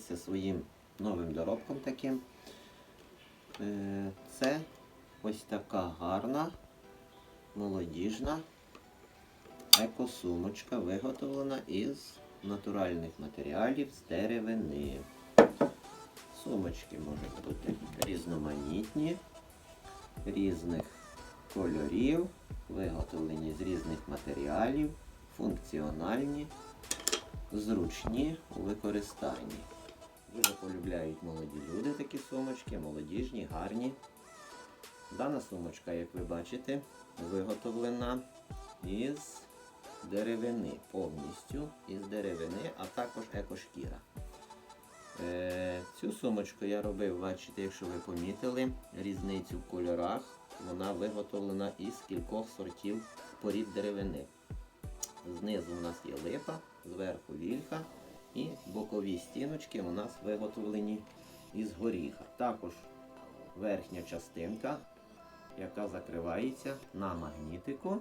поділитися своїм новим доробком таким. Е, Це ось така гарна, молодіжна екосумочка, виготовлена із натуральних матеріалів з деревини. Сумочки можуть бути різноманітні, різних кольорів, виготовлені з різних матеріалів, функціональні, зручні у використанні. Дуже полюбляють молоді люди такі сумочки, молодіжні, гарні. Дана сумочка, як ви бачите, виготовлена із деревини, повністю із деревини, а також екошкіра. Е, Цю сумочку я робив, бачите, якщо ви помітили, різницю в кольорах. Вона виготовлена із кількох сортів порід деревини. Знизу у нас є липа, зверху вільха і бокові стіночки у нас виготовлені із горіха. Також верхня частинка, яка закривається на магнітику.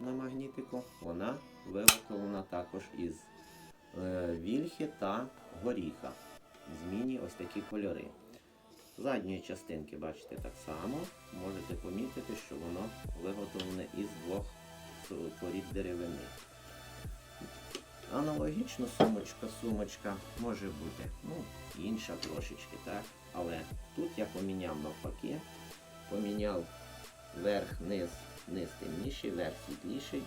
На магнітику вона виготовлена також із е, вільхи та горіха. Змінні ось такі кольори. Задньої частинки, бачите, так само. Можете помітити, що воно виготовлене із двох порід деревини. Аналогічно сумочка, сумочка може бути ну, інша трошечки, так? Але тут я поміняв навпаки, поміняв верх, низ, низ темніший, верх світліший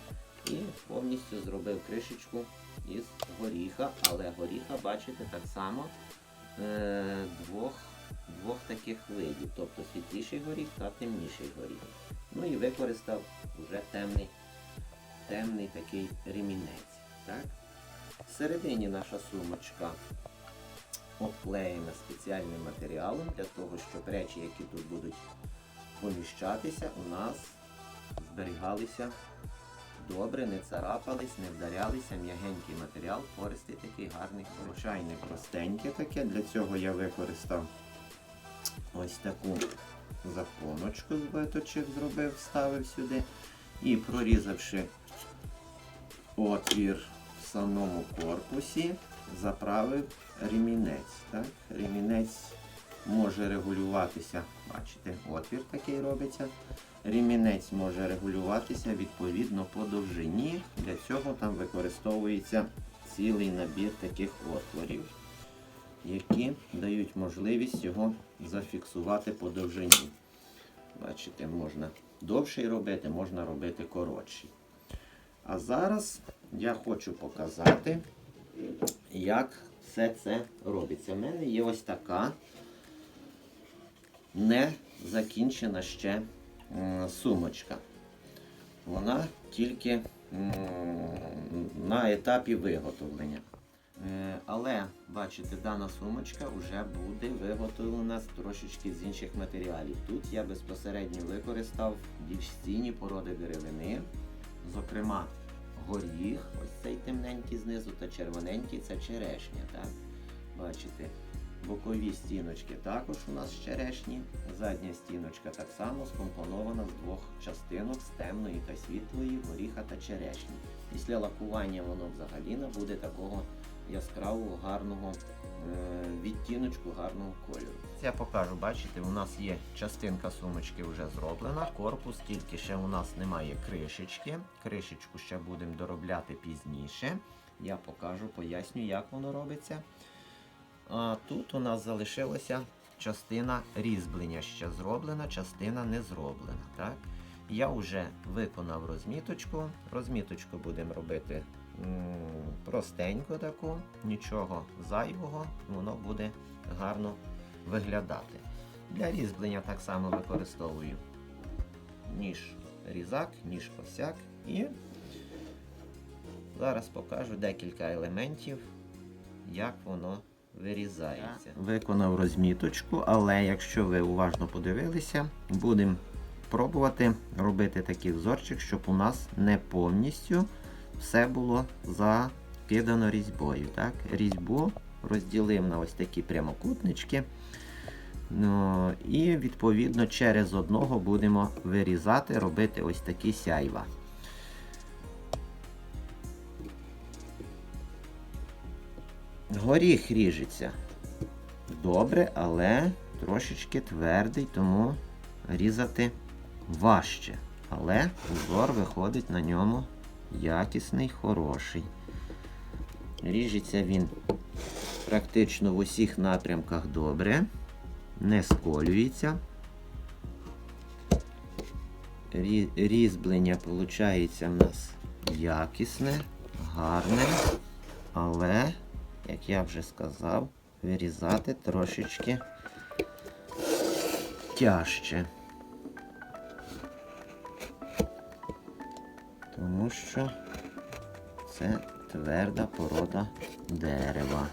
і повністю зробив кришечку із горіха, але горіха, бачите, так само е, двох, двох таких видів, тобто світліший горіх та темніший горіх. Ну і використав вже темний, темний такий ремінець. Так? Всередині наша сумочка обклеєна спеціальним матеріалом для того, щоб речі, які тут будуть поміщатися, у нас зберігалися добре, не царапались, не вдарялися, м'ягенький матеріал, пористий такий гарний, звичайне простеньке таке. Для цього я використав ось таку законочку з виточок зробив, вставив сюди. І прорізавши отвір самому корпусі, заправив ремінець. Так? Ремінець може регулюватися, бачите, отвір такий робиться. Ремінець може регулюватися відповідно по довжині. Для цього там використовується цілий набір таких отворів, які дають можливість його зафіксувати по довжині. Бачите, можна довший робити, можна робити коротший. А зараз я хочу показати, як все це робиться. У мене є ось така не закінчена ще сумочка. Вона тільки на етапі виготовлення. Е, Але, бачите, дана сумочка вже буде виготовлена трошечки з інших матеріалів. Тут я безпосередньо використав більш стійні породи деревини, зокрема горіх, ось цей темненький знизу та червоненький це черешня. Так? Бачите, бокові стіночки також у нас черешні. Задня стіночка так само скомпонована з двох частинок з темної та світлої, горіха та черешні. Після лакування воно взагалі набуде такого яскравого, гарного відтіночку, гарного кольору. Я покажу, бачите, у нас є частинка сумочки вже зроблена, корпус, тільки ще у нас немає кришечки. Кришечку ще будемо доробляти пізніше. Я покажу, поясню, як воно робиться. А тут у нас залишилася частина різьблення ще зроблена, частина не зроблена. Так? Я вже виконав розміточку. Розміточку будемо робити простенько таку, нічого зайвого, воно буде гарно виглядати. Для різьблення так само використовую ніж різак, ніж косяк і зараз покажу декілька елементів, як воно вирізається. Виконав розміточку, але якщо ви уважно подивилися, будемо пробувати робити такий взорчик, щоб у нас не повністю все було закидано різьбою. Так? Різьбу розділив на ось такі прямокутнички. Ну, і відповідно через одного будемо вирізати, робити ось такі сяйва. Горіх ріжеться добре, але трошечки твердий, тому різати важче. Але узор виходить на ньому якісний, хороший. Ріжеться він практично в усіх напрямках добре, не сколюється. Рі- Різьблення виходить в нас якісне, гарне, але, як я вже сказав, вирізати трошечки тяжче. Що це тверда порода дерева.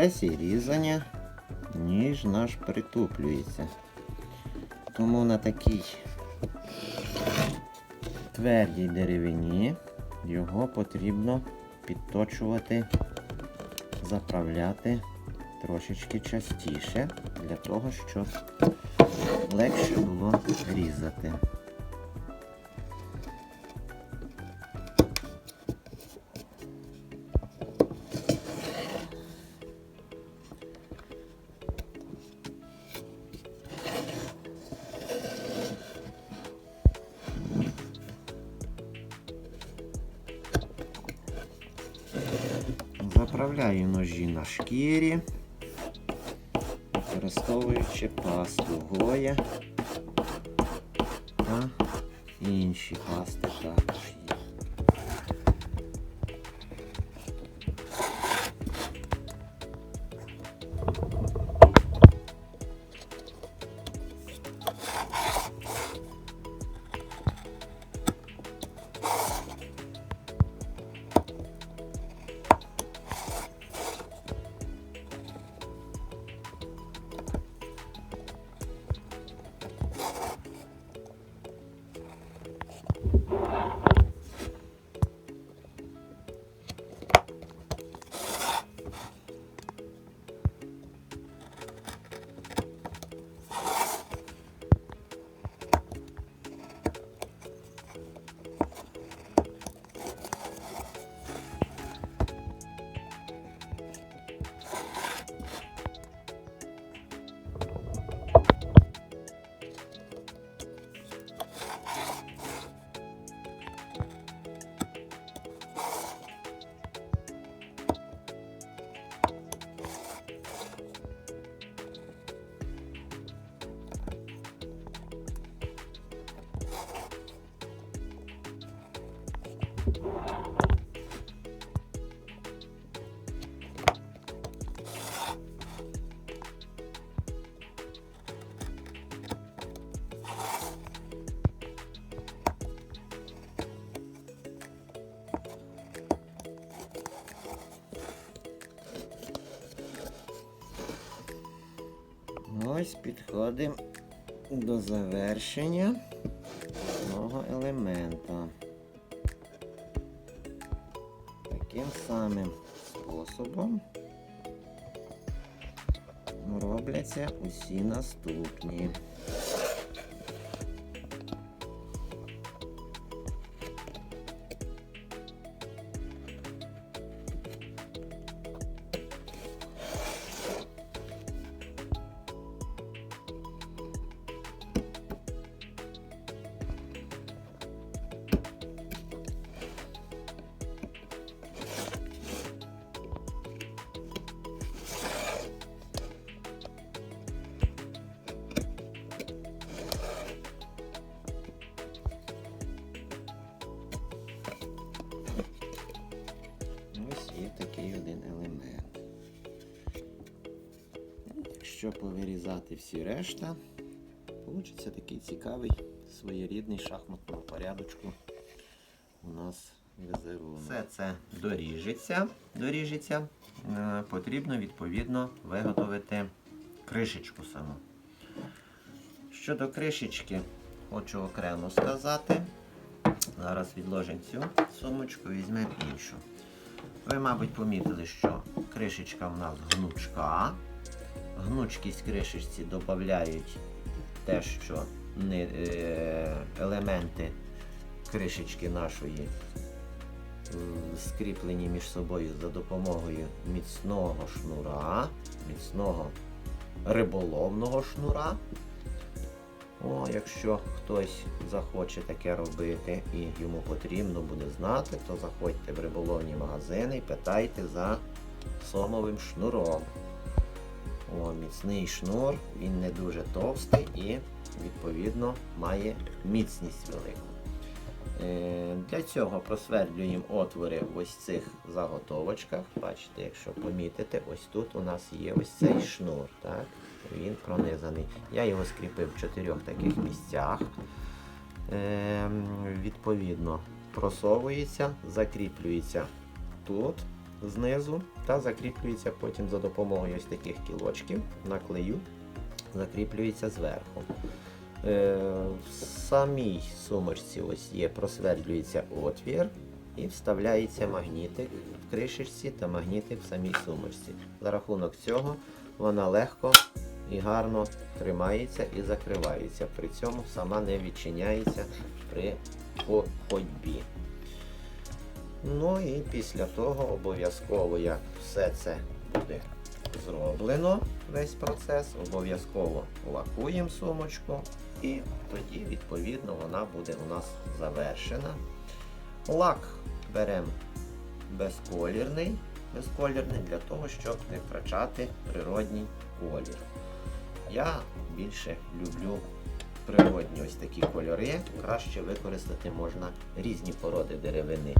Процесі різання ніж наш притуплюється. Тому на такій твердій деревині його потрібно підточувати, заправляти трошечки частіше для того, щоб легше було різати. Заправляю ножі на шкірі, використовуючи пасту Гоя та інші пасти також підходимо до завершення одного елемента. Таким самим способом робляться усі наступні. Якщо повирізати всі решта, вийде такий цікавий своєрідний шахматного порядочку у нас візерунок. Все це доріжеться, доріжеться. Е, Потрібно відповідно виготовити кришечку саму. Щодо кришечки, хочу окремо сказати. Зараз відложимо цю сумочку, візьмемо іншу. Ви, мабуть, помітили, що кришечка в нас гнучка. Гнучкість кришечці додають те, що не, е, елементи кришечки нашої скріплені між собою за допомогою міцного шнура, міцного риболовного шнура. О, якщо хтось захоче таке робити і йому потрібно буде знати, то заходьте в риболовні магазини і питайте за сомовим шнуром. О, міцний шнур, він не дуже товстий і, відповідно, має міцність велику. Е, Для цього просвердлюємо отвори в ось цих заготовочках. Бачите, якщо помітите, ось тут у нас є ось цей шнур. Так? Він пронизаний. Я його скріпив в чотирьох таких місцях. Е, Відповідно, просовується, закріплюється тут знизу та закріплюється потім за допомогою ось таких кілочків на клею, закріплюється зверху. Е, в самій сумочці ось є, просвердлюється отвір і вставляється магнітик в кришечці та магнітик в самій сумочці. За рахунок цього вона легко і гарно тримається і закривається. При цьому сама не відчиняється при ходьбі. Ну і після того обов'язково, як все це буде зроблено, весь процес, обов'язково лакуємо сумочку і тоді, відповідно, вона буде у нас завершена. Лак беремо безколірний, безколірний для того, щоб не втрачати природній колір. Я більше люблю природні ось такі кольори. Краще використати можна різні породи деревини.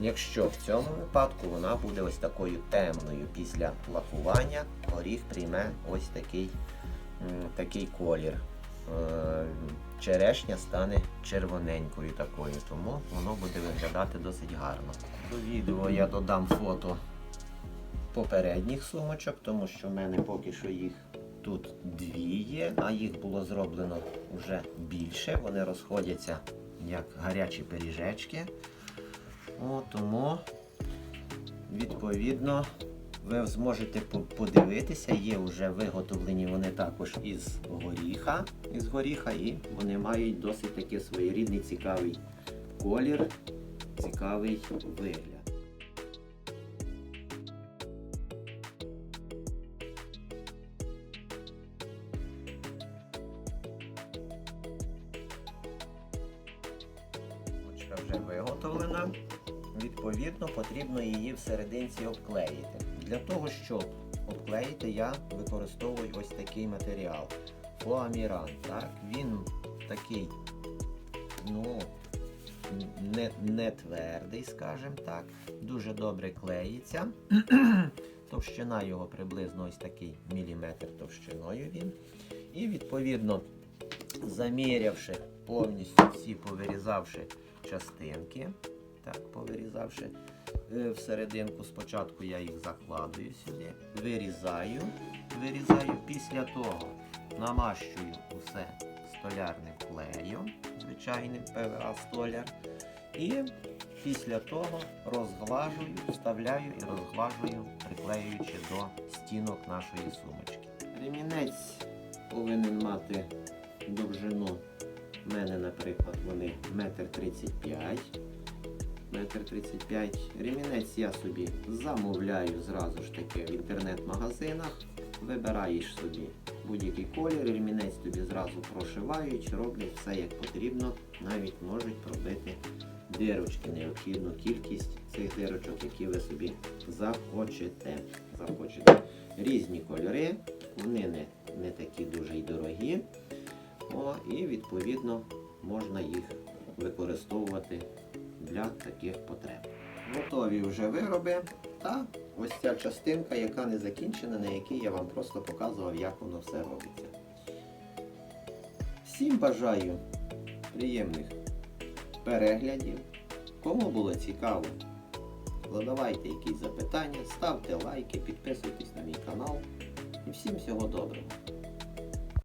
Якщо в цьому випадку вона буде ось такою темною після лакування, горіх прийме ось такий, такий колір. Е, Черешня стане червоненькою такою, тому воно буде виглядати досить гарно. До відео я додам фото попередніх сумочок, тому що в мене поки що їх тут дві є, а їх було зроблено вже більше. Вони розходяться як гарячі пиріжечки. О, тому, відповідно, ви зможете подивитися, є вже виготовлені вони також із горіха, із горіха, і вони мають досить таки своєрідний цікавий колір, цікавий вигляд. Вже виготовлена. Відповідно, потрібно її всерединці обклеїти. Для того, щоб обклеїти, я використовую ось такий матеріал. Фоаміран. Так? Він такий, ну, не, не твердий, скажімо так. Дуже добре клеїться. Товщина його приблизно ось такий міліметр товщиною він. І відповідно, замірявши повністю всі повирізавши частинки, так, повирізавши е, всерединку, спочатку я їх закладую сюди, вирізаю, вирізаю, після того намащую усе столярним клеєм, звичайним ПВА столяр. І після того розглажую, вставляю і розглажую, приклеюючи до стінок нашої сумочки. Ремінець повинен мати довжину. У мене, наприклад, вони метр тридцять п'ять. Метр тридцять п'ять. Ремінець я собі замовляю зразу ж таки в інтернет-магазинах. Вибираєш собі будь-який колір, ремінець тобі зразу прошивають, роблять все як потрібно, навіть можуть пробити дирочки, необхідну кількість цих дирочок, які ви собі захочете. захочете. Різні кольори, вони не, не такі дуже й дорогі. О, і відповідно можна їх використовувати для таких потреб. Готові вже вироби та ось ця частинка, яка не закінчена, на якій я вам просто показував, як воно все робиться. Всім бажаю приємних переглядів. Кому було цікаво, задавайте якісь запитання, ставте лайки, підписуйтесь на мій канал. І всім всього доброго!